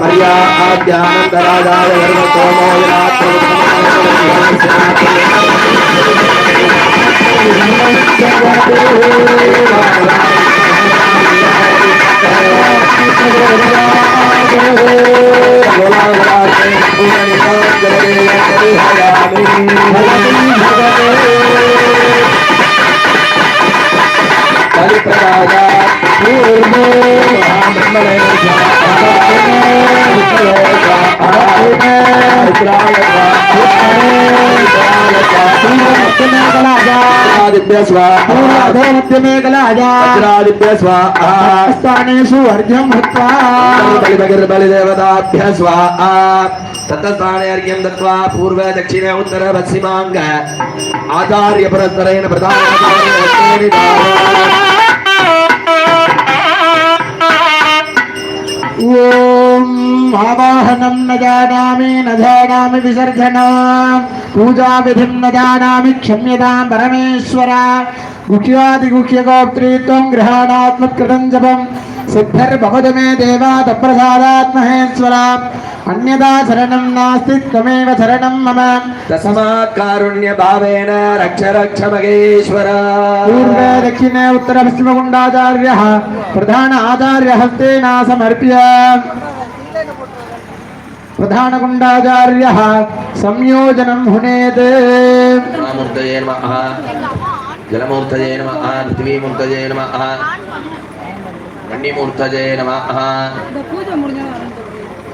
పర్యాద్యానందరాజాయ ఆదిత్య స్వాహ వజ్రాదిత్య స్వాహ స్థానేషు स्वाहादित्य स्वाहा। स्थानेषु अर्घ्यं हत्वा। स्वाहा। पूर्व दक्षिण उत्तर पश्चिम आचार्य पुरस्सरेण ॐ न जानामि न जानामि न जानामि क्षम्यता परमेश्वर गुह्यादिगुह्यगोप्त्रीत्वं गृहाणात्मत्कृतं సిద్ధిర్భవతు మే దేవాద ప్రసాదాత్మహేశ్వర అన్యదా శరణం నాస్తి త్వమేవ శరణం మమ తస్మాత్ కారుణ్య భావేన రక్ష రక్ష మగేశ్వర పూర్వే దక్షిణే ఉత్తర పశ్చిమ గుండాచార్య ప్రధాన ఆచార్య హస్తేన సమర్ప్య ప్రధాన గుండాచార్య సంయోజనం హునేత్ నమ జలమూర్తయే నమ పృథివీమూర్తయే నమ கண்ணிமூர்த்தஜே நம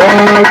Bye.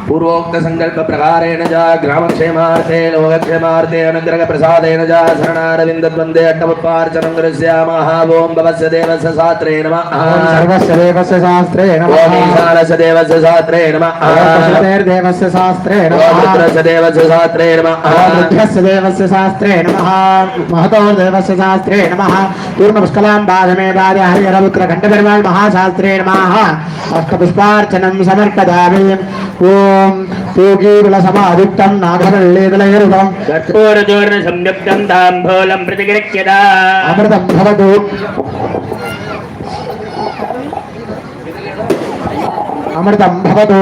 पूर्वोक्त संकल्प प्रकारेण च लोक लोकक्षेमार्थे अनुग्रह प्रसाद च शरणारविन्द वंदे अट्टमुत्पार्चनं भवस्य देवस्य शास्त्रे सर्वस्य देवस्य शास्त्रे देवस्य शास्त्रे शास्त्रे देवस्य शास्त्रे देवस्य शास्त्रे महतो देवस्य शास्त्रे बाधमे महाशास्त्रे अष्टपुष्पार्चनं ఓం తూకీరుల సమాదిక్తం నాగరల్లేదలైరుతం కర్పూరచూర్ణ సంయుక్తం తాంబూలం ప్రతిగృహ్యత అమృతం భవతు అమృతం భవతు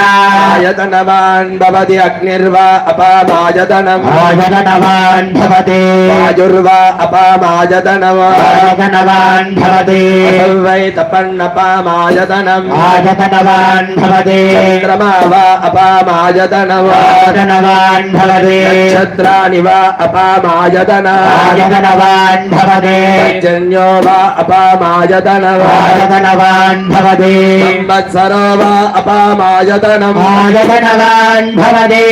आयतनवान् भवति अग्निर्वा अपामायतनम्। आयतनवान् भवति। वायुर्वा अपामायतनवान् भवति। वै तपन्नपामायतनम् आयतनवान् भवति। चन्द्रमा वा अपामायतनवान् भवति। नक्षत्राणि वा अपामायतनायतनवान् भवति। जन्यो वा अपामायतनवान् भवति। संवत्सरो वा अपामायत आगतनवान् भवदे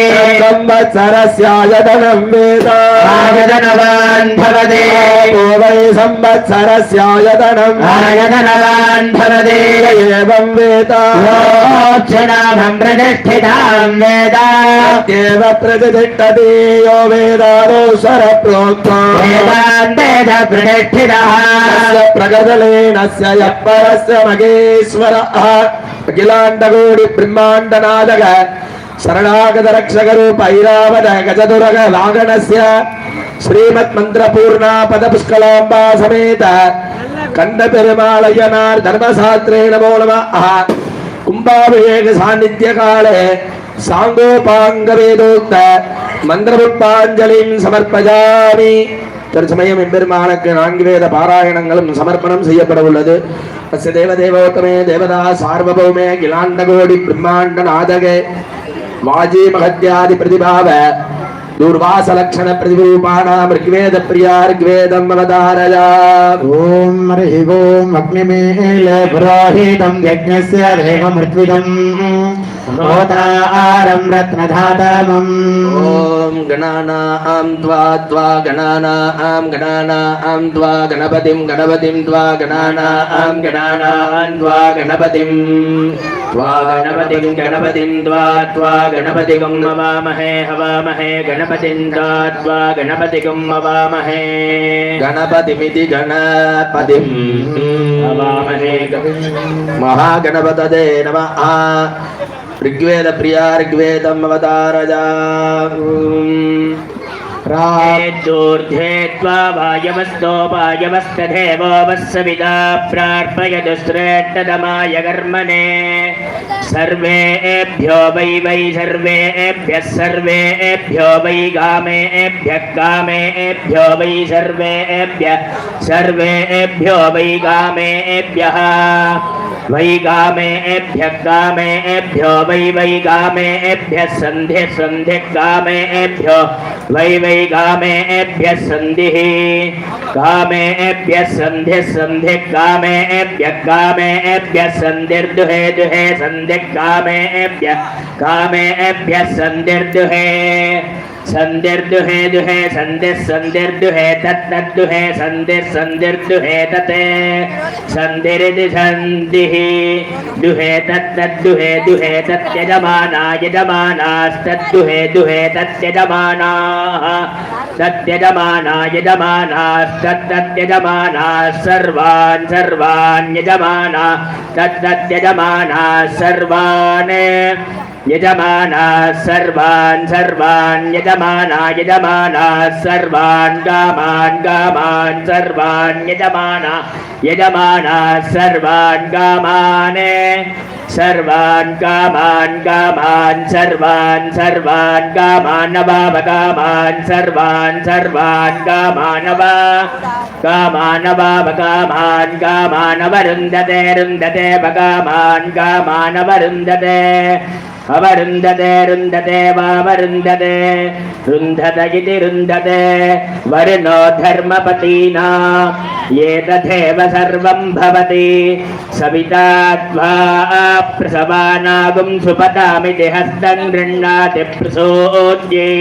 संवत्सरस्यायतनं वेद आगतनवान् भवदे वै संवत्सरस्यायतनम् आयतनवान् भवदे एवं वेद मोक्षणाभं प्रतिष्ठितां वेद एव प्रतिष्ठति यो वेदारोसर प्रोक्तो वेदान्तेन प्रतिष्ठितः प्रगतलेनस्य यः परस्य मगेश्वरः அகிலாண்டகோடி பிரம்மாண்ட நாதக சரணாகத ரக்ஷகரூப ஐராவத கஜதுரக வாகனஸ்ய ஸ்ரீமத் மந்திர பூர்ணா பத புஷ்கலாம்பா சமேத கண்ட பெருமாளையனார் தர்மசாஸ்திரே நமோ கும்பாபிஷேக சாநித்திய காலே சாங்கோபாங்க வேதோக்த மந்திரபுட்பாஞ்சலிம் சமர்ப்பஜாமி. தற்சமயம் எம்பெருமானுக்கு நான்கு வேத பாராயணங்களும் சமர்ப்பணம் செய்யப்பட உள்ளது அஸ்ய தேவதேவோகமே தேவதா சார்வபௌமே கிலாண்ட கோடி பிரம்மாண்ட நாதகே. வாஜி மகத்யாதி பிரதிபாவ दूर्वासलक्षण प्रतिरूपाणाम ऋग्वेद प्रिया ऋग्वेदम वदारय ओम हरि ओम अग्निमेल ब्राहीतम यज्ञस्य देवमृत्विदम् होतारं रत्नधातमम् ॐ गणानां त्वा त्वा गणानां गणानां त्वा गणपतिं गणपतिं त्वा गणानां गणानां त्वा गणपतिं त्वा गणपतिं गणपतिं त्वा त्वा गणपतिगं मवामहे हवामहे गणपतिं त्वा त्वा गणपतिगं मवामहे गणपतिमिति गणपतिं हवामहे महागणपतये नमः ऋग्वेदप्रिया ऋग्वेदम् अवतारजा प्रायवस्तोपायवस्तधेवो वत्सविता प्रार्पयतु श्रेष्ठतमाय कर्मणे सर्वेभ्यो वै वै सर्वेभ्यः सर्वेभ्यो वै कामेभ्यः कामेभ्यो वै सर्वेभ्यः सर्वेभ्यो वै कामेभ्यः वै कामेभ्यः कामेभ्यो वै वै कामेभ्यः सन्ध्यः सन्ध्यः कामेभ्यो वै वै गाभ्य सन्धि कामेभ्य सन्धि सन्धि कामेभ्य कामेभ्य सन्धिर्दुहे दुहे सन्धि कामेभ्य कामेभ्य सन्धिर्दुहे सन्धिर्दुहे दुहे सन्धिः सन्धिर्दुहे तत्तद्दुहे सन्धिः सन्धिर्दुहे तत् सन्धिरिति सन्धिः दुहे तत्तद्दुहे दुहे तत्यजमाना यजमानास्तद्दुहे, दुहे तत्यजमानाः तत्यजमाना यजमानास्तत्तत्यजमानाः सर्वान् सर्वान् यजमाना तत्तत्यजमानाः सर्वान्। यजमानाः सर्वान् सर्वान् यजमाना यजमानाः सर्वान् कामान् कामान् सर्वान् यजमाना यजमानाः सर्वान् कामान् सर्वान् कामान् कामान् सर्वान् सर्वान् कामान् नवावकामान् सर्वान् सर्वान् कामानव कामानवावकामान् कामानवरुन्धते रुन्धते बकामान् कामानवरुन्धते అవరుంధతే రుంధతే వామరుంధతే రుంధత ఇది రుంధతే వరుణో ధర్మపతీనా ఏతథేవ సర్వం భవతి సవితాత్వా ప్రసవానాగుం సుపతామితి హస్తం గృహ్ణాతి ప్రసోద్యై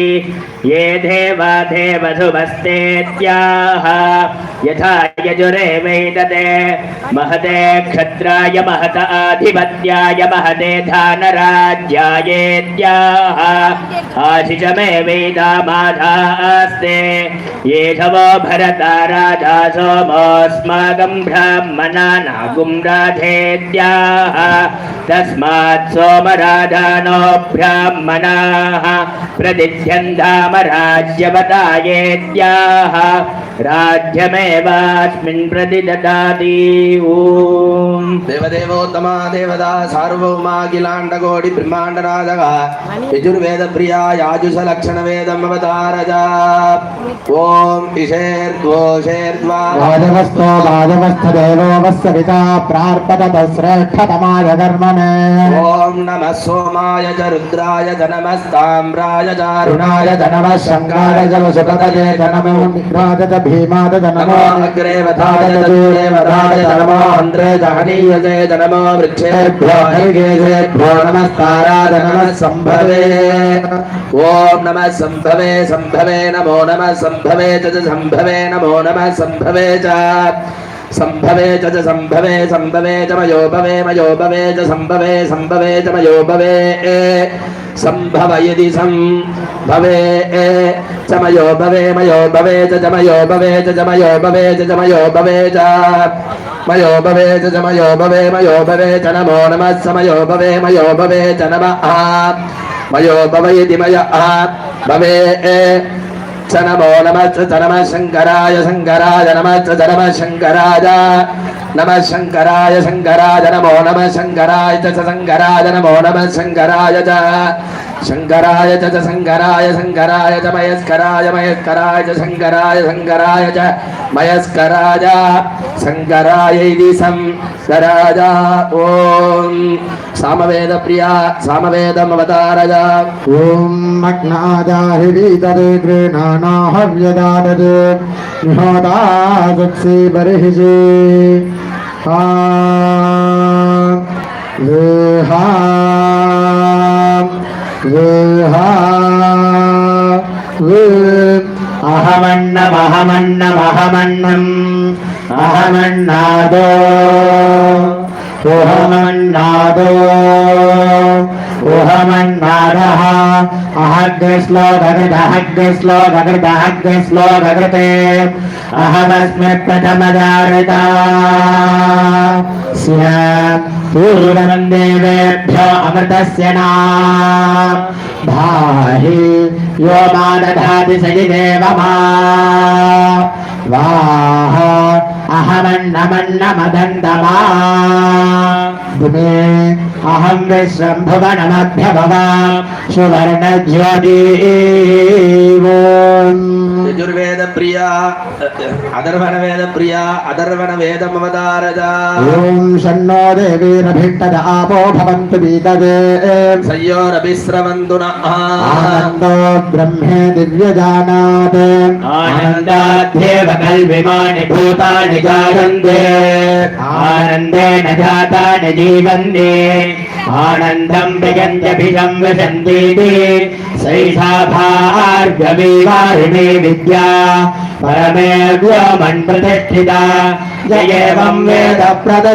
ఏ దేవా దేవ శుభస్తేత్యాహ యథా యజురేవైతతే మహతే క్షత్రాయ మహత ఆధిపత్యాయ మహతే ధానరాజ్య ध्यायेत्याह आशिषमे वेदा माधा अस्ते येषवो भरता राजा सोमोऽस्माकं ब्राह्मणानागुं राधेत्याह तस्मात् सोमराधानो ब्राह्मणाः प्रतिध्यन्धाम राज्यवतायेत्याह राज्यमेवास्मिन् प्रतिददाति ॐ देवदेवोत्तमा देवदा सार्वभौमा किलाण्डकोटि ब्रह्मा బ్రహ్మాండనాథక యజుర్వేద ప్రియా యాజుష లక్షణ వేదం అవతారజ ఓం ఇషేర్ఘోషేర్ద్వా వాదవస్తో వాదవస్థదేవో వస్సవితా ప్రార్పదత శ్రేష్ఠతమాయ కర్మణే ఓం నమ సోమాయ చ రుద్రాయ చ నమస్తామ్రాయ చ రుణాయ ధనమ శంకాయ జల సుపదజే ధనమో నిగ్రాద చ భీమాద ధనమో అగ్రే వధాయ చ దూరే వధాయ చ నమో చ హనీయజే చ నమో వృక్షేభ్యో హరిగేజేభ్యో నమస్తారాద నమ సంభవే ఓం నమ సంభవే సంభవే నమో నమ సంభవే చ సంభవే నమో నమ సంభవే చ సంభవే చ చ సంభవే సంభవే చ మయో భవే మయో భవే చ సంభవే సంభవే చ మయో భవే సంభవయది సంభవే చమయో భవే మయో భవే చమయో భవే చమయో భవే చమయో భవే చ. మయో భవే చమయో భవే మయో భవే చ నమో నమ సమయో భవే మయో భవే చ నమ మయో భవయతి మయ భవే చ నమో నమః చ నమః శంకరాయ శంకరాయ నమః చ నమః శంకరాయ. நம சங்கராய சங்கராஜ நமோ நம சங்கராய சங்கராஜ நமோ நம சங்கராய శంకరాయ చ శంకరాయ శంకరాయ చ మయస్కరాయ మయస్కరాయ చ శంకరాయ శంకరాయ చ మయస్కరాయ. శంకరాయ ఇది ఓం. సామవేద ప్రియా సామవేదం అవతారయ ఓం బర్హిజే. హా அகமண்ணம் அகமண்ணம் அகமண்ணம் அகமண்ணாதோ వేహా వే అహమన్నమహమన్నమహమన్నం అహమన్నాదో ఓహమన్నాదో ఓహమన్నాదః అహగ్రశ్లోకృతహగ్రశ్లోకృతహగ్రశ్లోకృతే అహమస్మి ప్రథమదారితా పూర్వం దేవేభ్యో అమృతస్య నా భాహి యో మా దధాతి సగిదేవ మా వాహ అహమన్నమన్నమదండమా భూమే అహం విశ్రంభువనమభ్యభవా సువర్ణ జ్యోతి యజుర్వేద ప్రియా అధర్వణ వేద ప్రియా అధర్వణ వేద మమదారద ఓం షణ్ణో దేవీరభిట్టద ఆపో భవంతు వీతదే సంయోరభిస్రవంతు ఆనందో బ్రహ్మే దివ్యజానాత్ ఆనందాధ్యేవ కల్విమాని భూతాని जायन्ते आनन्देन जातानि जीवन्ति आनन्दम् विगन्त्यभिषं विशन्तीति सैषा भार्गवीवारिणी विद्या परमे व्योमन् प्रतिष्ठिता य एवं वेद प्रद